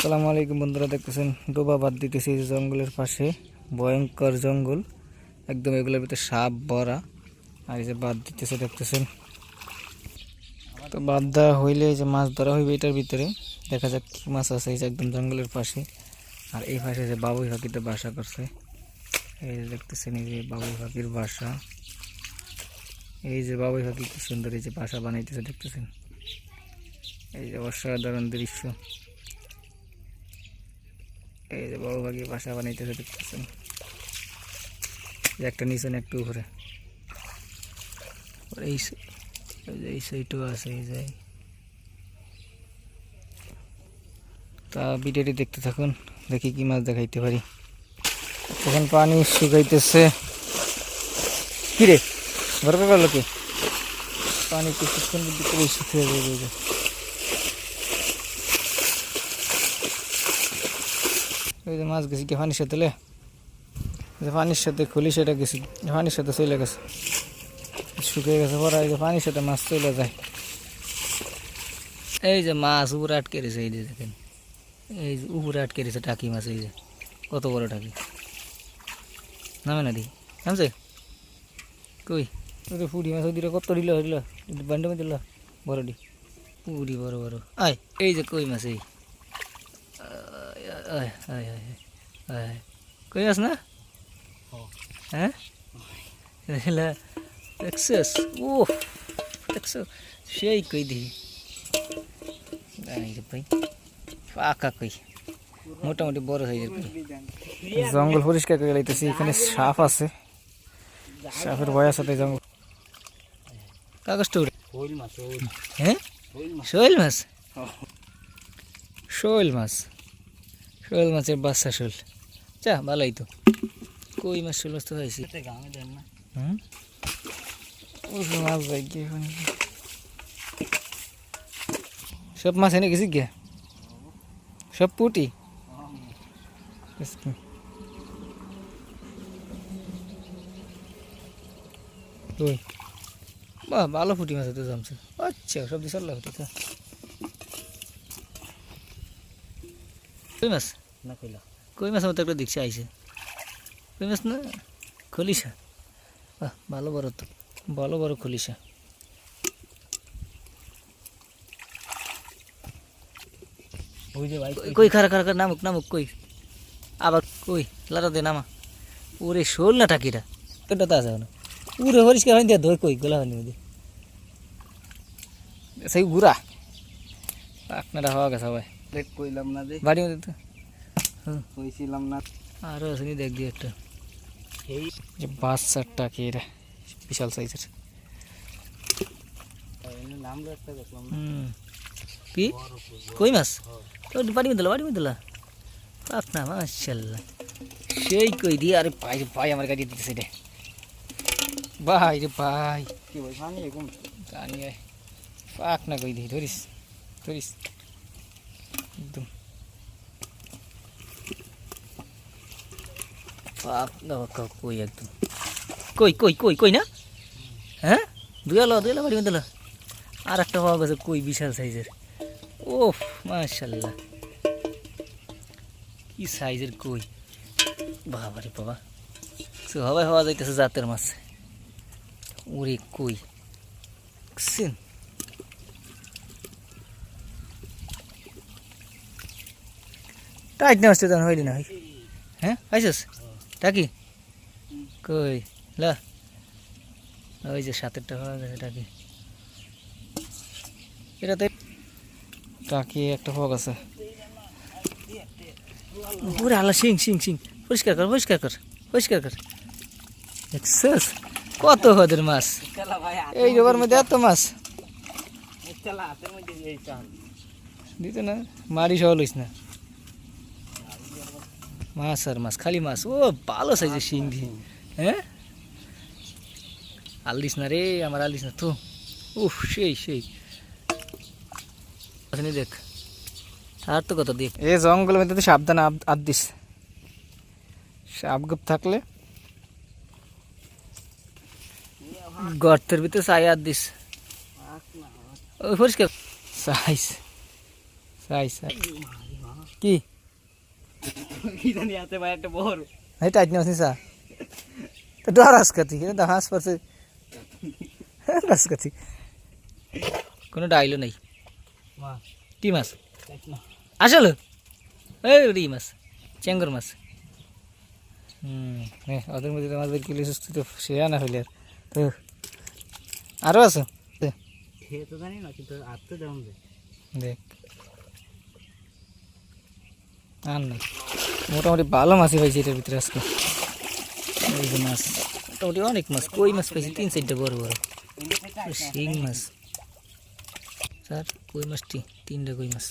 সালামু আলাইকুম বন্ধুরা, দেখতেছেন ডোবা বাদ দিতেছি জঙ্গলের পাশে। ভয়ঙ্কর জঙ্গল। একদম এগুলোর ভিতরে সাপ ভরা আর এই যে বাদ দিতেছে, দেখতেছেন। তো বাদ দেওয়া হইলে যে মাছ ধরা হইবে এটার ভিতরে, দেখা যাক কি মাছ আছে এই যে একদম জঙ্গলের পাশে। আর এই পাশে যে বাবুই পাখিতে বাসা করছে। এই যে দেখতেছেন, এই যে বাবুই পাখির বাসা। এই যে বাবুই পাখি কি সুন্দর এই যে বাসা বানাইতেছে, দেখতেছেন। এই যে অসাধারণ দৃশ্য। এই যে বাবু পাখি বাসা বানাইতেছে দেখতেছেন। একটা নিচে একটু উপরে। এই এই সাইডও আছে, এই যে। তা ভিডিওটি দেখতে থাকুন, দেখি কি মাছ দেখাইতে পারি। এখন পানি শুকাইতেছে। কিরে বরফ পেল কি পানি কিছুক্ষণ শুকিয়ে যাবে এই যে। মাছ গেছি কি পানির সাথে লে? যে পানির সাথে খুলি, সেটা গেছি পানির সাথে চলে গেছে। শুকিয়ে গেছে, পরে এই যে পানির সাথে মাছ চলে যায়। এই যে মাছ উপরে আটকে রয়েছে, এই যে দেখেন। এই যে উপরে আটকে রয়েছে টাকি মাছ, এই যে। কত বড় টাকি। নামে না দি? নামছে? কই? যে ফুড়ি মাছ ওদিকে কত দিল দিল বান্ডে দিল। বড় ডি পুরি বড় বড়। আয়, এই যে কই মাছ, এই? কই মাছ না? হ্যাঁ? দেখছিস ও দেখছ সেই কই রে ভাই। পাকা কই। মোটামুটি বড় হয়ে যাবে। জঙ্গল পরিষ্কার করে লাইতেছি এখানে সাপ আছে। সাপের ভয় আছে তাই জঙ্গল। কাগজটা উড়ে। শোল মাছ শোল। হ্যাঁ? শোল মাছ? শোল মাছ। শোল মাছের বাচ্চা শোল। চা ভালোই তো। কই মাছ শোল মাছ তো হয়েছি যে সব মাছ এনে গেছি গিয়া? সব পুটি। ওই বাহ ভালো ফুটি মাছ তো জমছে আচ্ছা সব ঠিক আছে মাছ? না কইলা? কই মাছ মতো একটা দেখছি আইছে। কই মাছ না? খলিশা। বাহ ভালো বড় তো। ভালো বড় খলিশা। ওই যে ভাই কই খারা খারা নামুক নামুক কই। আবার কই লাটা দে নামা। ওরে শোল না টাকিটা এটা তো আছে না উরে পরিষ্কার হয়নি দিয়া ধর কই গোলা হয়নি মধ্যে সেই ঘুরা আপনারা হওয়া গেছে সবাই। কইলাম না বাড়ি মধ্যে তো কইছিলাম না। আরও আছে নি দেখ দিয়ে একটা। এই যে বাচ্চার টাকি এটা বিশাল সাইজের। নামলো একটা দেখলাম কি? কই মাছ? তো বাড়ি মধ্যে বাড়ি মধ্যে পাক না মাশাল্লাহ সেই কই দিয়ে আরে ভাই ভাই আমার গাড়ি দিতেছে রে। ভাই রে ভাই। কি ভাই পানি এরকম জানি পাক না কই দিই ধরিস ধরিস। একদম। কই একদম? কই কই কই কই না? হ্যাঁ? মধ্যে। আর একটা পাওয়া গেছে কই বিশাল সাইজের। ওফ, মাশাল্লাহ। কি সাইজের কই? বাবা রে বাবা। সে হওয়া হওয়া যাইতেছে জাতের মাছ। ওরে কই? দেখছেন টাইট না আসতে তখন হইলি না হই হ্যাঁ টাকি? কই? লা। ওই যে সাতেরটা হওয়া গেছে টাকি। এটাতে টাকি একটা পাওয়া গেছে। পুরো আলা সিং সিং সিং পরিষ্কার কর পরিষ্কার কর পরিষ্কার কর। দেখছিস কত হদের মাছ? এই রোবার মধ্যে এত মাছ? দিতে না? মারি সহ লইস না। মাছ আর মাছ খালি মাছ। ও ভালো সাইজের শিং দিয়ে হ্যাঁ? আলিস না রে আমার আলিস না তো উফ সেই সেই। দেখ। আর তো কত দেখ এ জঙ্গলের মধ্যে তো সাবধানে আদ দিস। সাপ গুপ থাকলে। গর্তের ভিতরে চাই আর দিস। ওই পরিষ্কার। সাইজ সাইজ সাইজ কি? কি জানি আছে ভাই একটা বড়। এই টাইট নিয়ে আসিস তো ডরাস কাতি কিন্তু হাঁস পারছে ডরাস কাতি কোনো ডাইলো নেই। মা। কি মাছ? না। আসলে? এই রি মাছ চেঙ্গর মাছ। হুম ওদের মধ্যে মাছ বের কিলো সুস্থ তো সে আনা হইলে আর। তো আরও আছে? দে, জানি না কিন্তু আর তো দেখ। আর নাই মোটামুটি ভালো মাছই পাইছি এটার ভিতরে আজকে। এই যে মাছ, মোটামুটি অনেক মাছ, কই মাছ পাইছি? তিন, চারটা বড় বড়। শিং মাছ। স্যার, কই মাছটি? তিনটা কই মাছ?